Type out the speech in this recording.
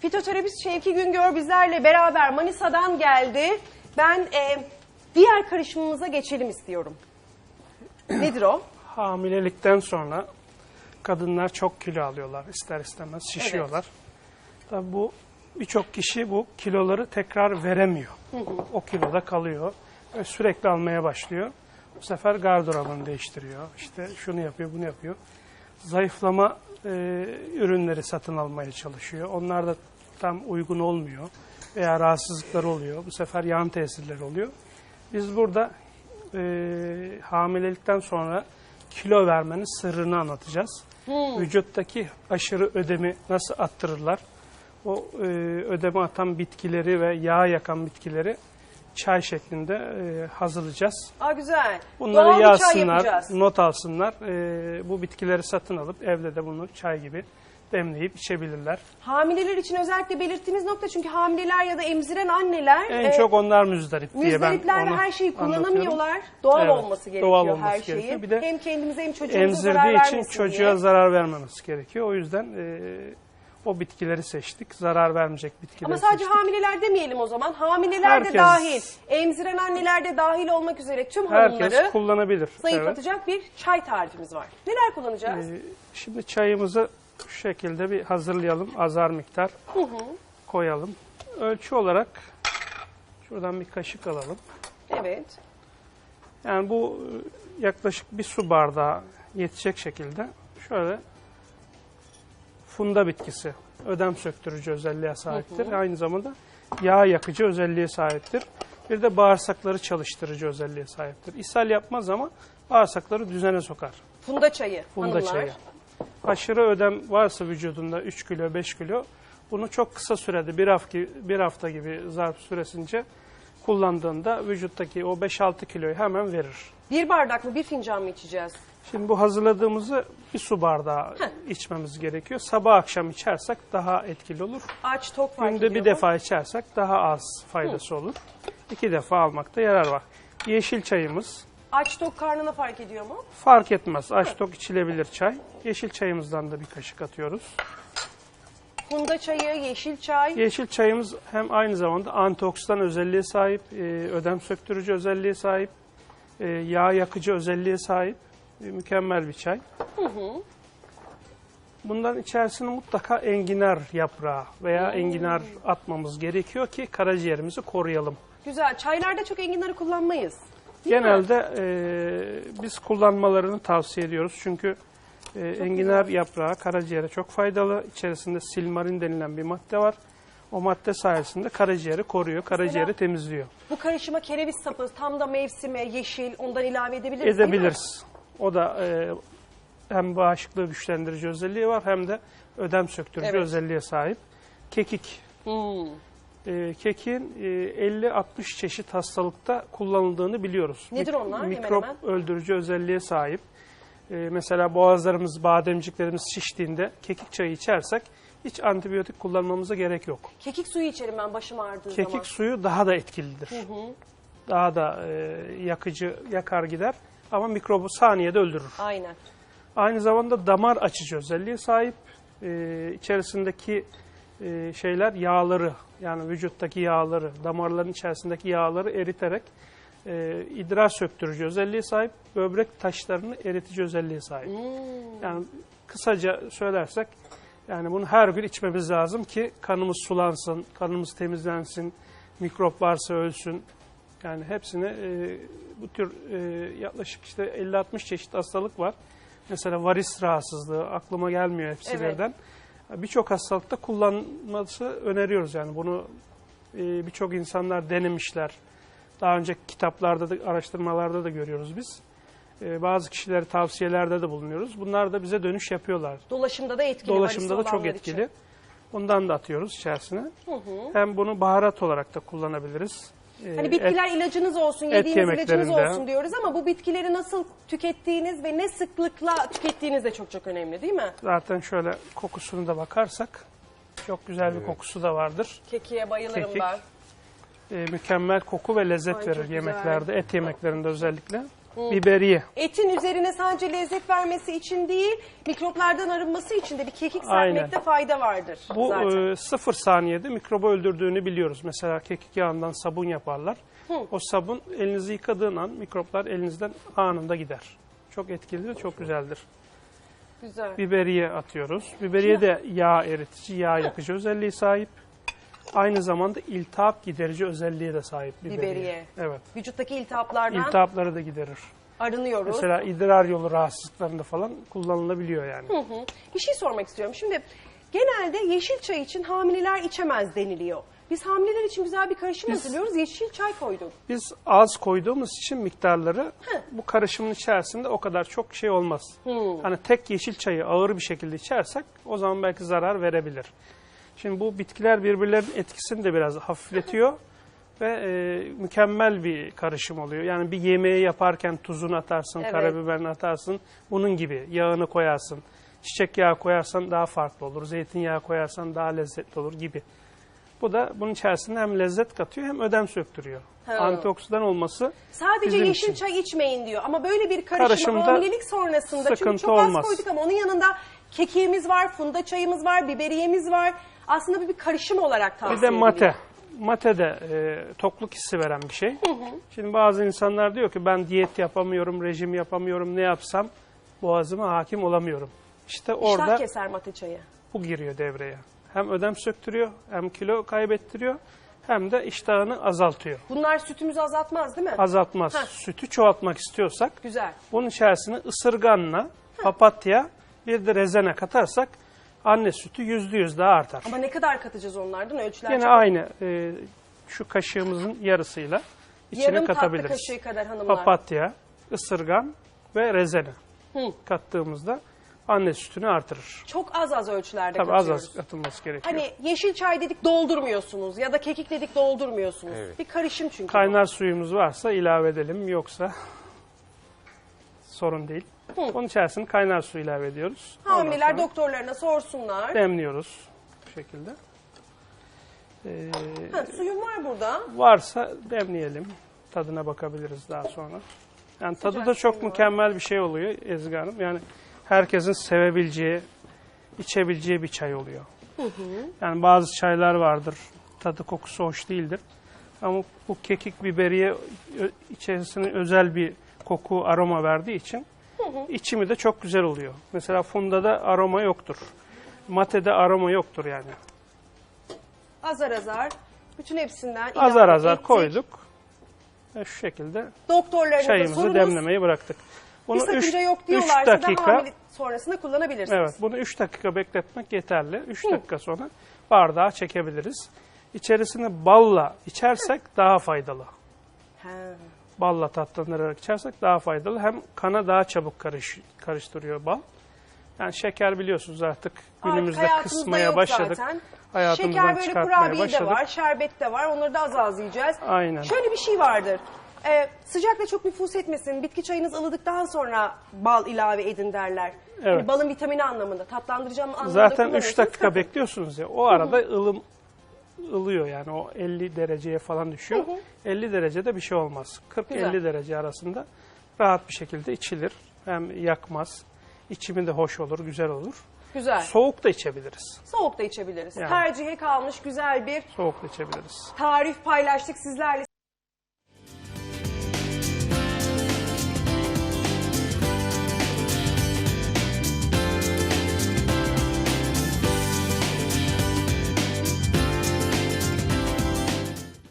Fitoterapist Şevki Güngör bizlerle beraber Manisa'dan geldi. Ben e, diğer karışımımıza geçelim istiyorum. Nedir o? Hamilelikten sonra kadınlar çok kilo alıyorlar ister istemez şişiyorlar. Tabii bu birçok kişi bu kiloları tekrar veremiyor. O kiloda kalıyor ve sürekli almaya başlıyor. Bu sefer gardırobunu değiştiriyor. İşte şunu yapıyor, bunu yapıyor. Zayıflama e, ürünleri satın almaya çalışıyor. Onlar da tam uygun olmuyor veya rahatsızlıkları oluyor. Bu sefer yan tesirleri oluyor. Biz burada e, hamilelikten sonra kilo vermenin sırrını anlatacağız. Vücuttaki aşırı ödemi nasıl attırırlar? O e, ödeme atan bitkileri ve yağ yakan bitkileri çay şeklinde e, hazırlayacağız. Aa güzel. Bunları Doğal bir çay yazsınlar, yapacağız. not alsınlar. E, bu bitkileri satın alıp evde de bunu çay gibi demleyip içebilirler. Hamileler için özellikle belirttiğimiz nokta çünkü hamileler ya da emziren anneler En e, çok onlar müzdarip diye ben müzdariplerle onu her şeyi anlatıyorum. kullanamıyorlar. Doğal Evet, olması gerekiyor doğal olması her şeyin. gerekiyor. Bir de hem kendimize hem çocuğumuza zarar Emzirdiği için vermesin çocuğa diye. zarar vermemesi gerekiyor. O yüzden e, o bitkileri seçtik. Zarar vermeyecek bitkileri Ama sadece seçtik. hamileler demeyelim o zaman. Hamileler de Herkes- dahil, emziren anneler de dahil olmak üzere tüm Herkes hanımları kullanabilir. Evet. zayıflatacak bir çay tarifimiz var. Neler kullanacağız? E, şimdi çayımızı şu şekilde bir hazırlayalım. Azar miktar koyalım. Ölçü olarak şuradan bir kaşık alalım. evet. Yani bu e, yaklaşık bir su bardağı yetecek şekilde şöyle funda bitkisi ödem söktürücü özelliğe sahiptir. Aynı zamanda yağ yakıcı özelliğe sahiptir. Bir de bağırsakları çalıştırıcı özelliğe sahiptir. İshal yapmaz ama bağırsakları düzene sokar. Funda çayı Funda hanımlar. çayı. Aşırı ödem varsa vücudunda 3 kilo 5 kilo bunu çok kısa sürede bir hafta, bir hafta gibi zarf süresince kullandığında vücuttaki o 5-6 kiloyu hemen verir. Bir bardak mı bir fincan mı içeceğiz? Şimdi bu hazırladığımızı bir su bardağı içmemiz gerekiyor. Sabah akşam içersek daha etkili olur. Aç tok fark Günde bir mu? defa içersek daha az faydası olur. İki defa almakta yarar var. Yeşil çayımız Aç tok karnına fark ediyor mu? fark etmez. Aç tok içilebilir çay. Yeşil çayımızdan da bir kaşık atıyoruz. Funda çayı, yeşil çay. Yeşil çayımız hem aynı zamanda antioksidan özelliğe sahip, e, ödem söktürücü özelliğe sahip, e, yağ yakıcı özelliğe sahip. E, mükemmel bir çay. Bundan içerisine mutlaka enginar yaprağı veya enginar atmamız gerekiyor ki karaciğerimizi koruyalım. Güzel. Çaylarda çok enginarı kullanmayız. Değil? Genelde e, biz kullanmalarını tavsiye ediyoruz çünkü e, enginar yaprağı karaciğere çok faydalı. İçerisinde silmarin denilen bir madde var. O madde sayesinde karaciğeri koruyor, karaciğeri temizliyor. Bu karışıma kereviz sapı tam da mevsime, yeşil ondan ilave edebiliriz? Edebiliriz. O da e, hem bağışıklığı güçlendirici özelliği var hem de ödem söktürücü Evet. özelliğe sahip. Kekik. Hmm. E, kekin e, 50-60 çeşit hastalıkta kullanıldığını biliyoruz. Nedir onlar? Hemen Mikrop hemen. öldürücü özelliğe sahip. E, mesela boğazlarımız, bademciklerimiz şiştiğinde kekik çayı içersek hiç antibiyotik kullanmamıza gerek yok. Kekik suyu içerim ben başım ağrıdığı Kekik zaman. suyu daha da etkilidir. Daha da e, yakıcı, yakar gider ama mikrobu saniyede öldürür. Aynen. Aynı zamanda damar açıcı özelliğe sahip. Ee, içerisindeki e, şeyler yağları yani vücuttaki yağları, damarların içerisindeki yağları eriterek e, idrar söktürücü özelliğe sahip, böbrek taşlarını eritici özelliğe sahip. Yani kısaca söylersek yani bunu her gün içmemiz lazım ki kanımız sulansın, kanımız temizlensin, mikrop varsa ölsün. Yani hepsini e, bu tür e, yaklaşık işte 50-60 çeşit hastalık var. Mesela varis rahatsızlığı aklıma gelmiyor hepsi Evet. Birçok hastalıkta kullanması öneriyoruz yani bunu e, birçok insanlar denemişler. Daha önce kitaplarda da araştırmalarda da görüyoruz biz. E, bazı kişilere tavsiyelerde de bulunuyoruz. Bunlar da bize dönüş yapıyorlar. Dolaşımda da etkili. Dolaşımda da çok etkili. için. Bundan da atıyoruz içerisine. Hem bunu baharat olarak da kullanabiliriz. E, Hani et- bitkiler ilacınız olsun, et yediğiniz ilacınız olsun diyoruz ama bu bitkileri nasıl tükettiğiniz ve ne sıklıkla tükettiğiniz de çok çok önemli değil mi? Zaten şöyle kokusunu da bakarsak çok güzel bir kokusu da vardır. Kekiğe bayılırım Kekik. ben. E, mükemmel koku ve lezzet Ay, verir güzel. yemeklerde, et yemeklerinde özellikle. Biberiye. Etin üzerine sadece lezzet vermesi için değil, mikroplardan arınması için de bir kekik Aynen. serpmekte fayda vardır Bu zaten. e, sıfır saniyede mikrobu öldürdüğünü biliyoruz. Mesela kekik yağından sabun yaparlar. O sabun elinizi yıkadığın an mikroplar elinizden anında gider. Çok etkilidir, çok güzeldir. Güzel. Biberiye atıyoruz. Biberiye de yağ eritici, yağ yakıcı özelliği sahip. Aynı zamanda iltihap giderici özelliğe de sahip biberiye. Biberiye. Evet. Vücuttaki iltihaplardan İltihapları da giderir. arınıyoruz. Mesela idrar yolu rahatsızlıklarında falan kullanılabiliyor yani. Hı. Bir şey sormak istiyorum. Şimdi genelde yeşil çay için hamileler içemez deniliyor. Biz hamileler için güzel bir karışım hazırlıyoruz. Yeşil çay koyduk. Biz az koyduğumuz için miktarları bu karışımın içerisinde o kadar çok şey olmaz. Hani tek yeşil çayı ağır bir şekilde içersek o zaman belki zarar verebilir. Şimdi bu bitkiler birbirlerinin etkisini de biraz hafifletiyor ve e, mükemmel bir karışım oluyor. Yani bir yemeği yaparken tuzunu atarsın, Evet. karabiberini atarsın, bunun gibi yağını koyarsın. Çiçek yağı koyarsan daha farklı olur, zeytinyağı koyarsan daha lezzetli olur gibi. Bu da bunun içerisinde hem lezzet katıyor hem ödem söktürüyor. Ha. Antioksidan olması Sadece Bizim yeşil için. çay içmeyin diyor. Ama böyle bir karışımı Karışımda hamilelik sonrasında çünkü çok az olmaz. koyduk ama onun yanında kekiğimiz var, funda çayımız var, biberiyemiz var. Aslında bu bir karışım olarak tavsiye Bir de ediliyor. mate. Mate de e, tokluk hissi veren bir şey. Şimdi bazı insanlar diyor ki ben diyet yapamıyorum, rejim yapamıyorum, ne yapsam boğazıma hakim olamıyorum. İşte İştah orada keser mate çayı. bu giriyor devreye. Hem ödem söktürüyor, hem kilo kaybettiriyor, hem de iştahını azaltıyor. Bunlar sütümüzü azaltmaz değil mi? Azaltmaz. Sütü çoğaltmak istiyorsak Güzel. bunun içerisine ısırganla, papatya, bir de rezene katarsak anne sütü yüzde yüz daha artar. Ama ne kadar katacağız onlardan ölçüler? Yine çok- aynı e, şu kaşığımızın yarısıyla içine Yarım tatlı katabiliriz. kaşığı kadar hanımlar. Papatya, ısırgan ve rezene Hı. kattığımızda anne sütünü artırır. Çok az az ölçülerde Tabii az katıyoruz. az katılması gerekiyor. Hani yeşil çay dedik doldurmuyorsunuz ya da kekik dedik doldurmuyorsunuz. Evet. Bir karışım çünkü. bu. Kaynar suyumuz varsa ilave edelim yoksa sorun değil. Onun içerisine kaynar su ilave ediyoruz. Ondan Hamileler sonra doktorlarına sorsunlar. demliyoruz bu şekilde. Ee, Ha, suyum var burada. varsa demleyelim. Tadına bakabiliriz daha sonra. Yani tadı Sıcak da çok suyu var. mükemmel bir şey oluyor Ezgi Hanım. Yani herkesin sevebileceği, içebileceği bir çay oluyor. Yani bazı çaylar vardır. Tadı kokusu hoş değildir. Ama bu kekik biberiye ö- içerisine özel bir koku, aroma verdiği için içimi de çok güzel oluyor. Mesela fundada aroma yoktur. Matede aroma yoktur yani. Azar azar. Bütün hepsinden ilave Azar azar ettik. koyduk. Ve şu şekilde Doktorlarına da çayımızı sorunuz. demlemeyi bıraktık. Bir Bunu sakınca 3 yok diyorlarsa da dakika hamile sonrasında kullanabilirsiniz. Evet, bunu 3 dakika bekletmek yeterli. 3 dakika sonra bardağa çekebiliriz. İçerisine balla içersek daha faydalı. Ha. Balla tatlandırarak içersek daha faydalı. Hem kana daha çabuk karış, karıştırıyor bal. Yani şeker biliyorsunuz artık günümüzde Artık hayatımızda kısmaya yok başladık. Zaten. Hayatımızdan Şeker böyle çıkartmaya kurabiye de başladık. var, şerbet de var. Onları da az az yiyeceğiz. Aynen. Şöyle bir şey vardır. Ee, sıcakla çok nüfus etmesin. Bitki çayınız ılıdıktan sonra bal ilave edin derler. Evet. Hani balın vitamini anlamında, tatlandıracağım anlamında Zaten 3 kullanıyorsunuz. dakika bekliyorsunuz ya. O arada ılım ılıyor yani o 50 dereceye falan düşüyor. 50 derecede bir şey olmaz. 40-50 Güzel. derece arasında rahat bir şekilde içilir. Hem yakmaz. İçimi de hoş olur, güzel olur. Güzel. Soğuk da içebiliriz. Soğuk da içebiliriz. Yani. Tercihe kalmış güzel bir Soğuk da içebiliriz. tarif paylaştık sizlerle.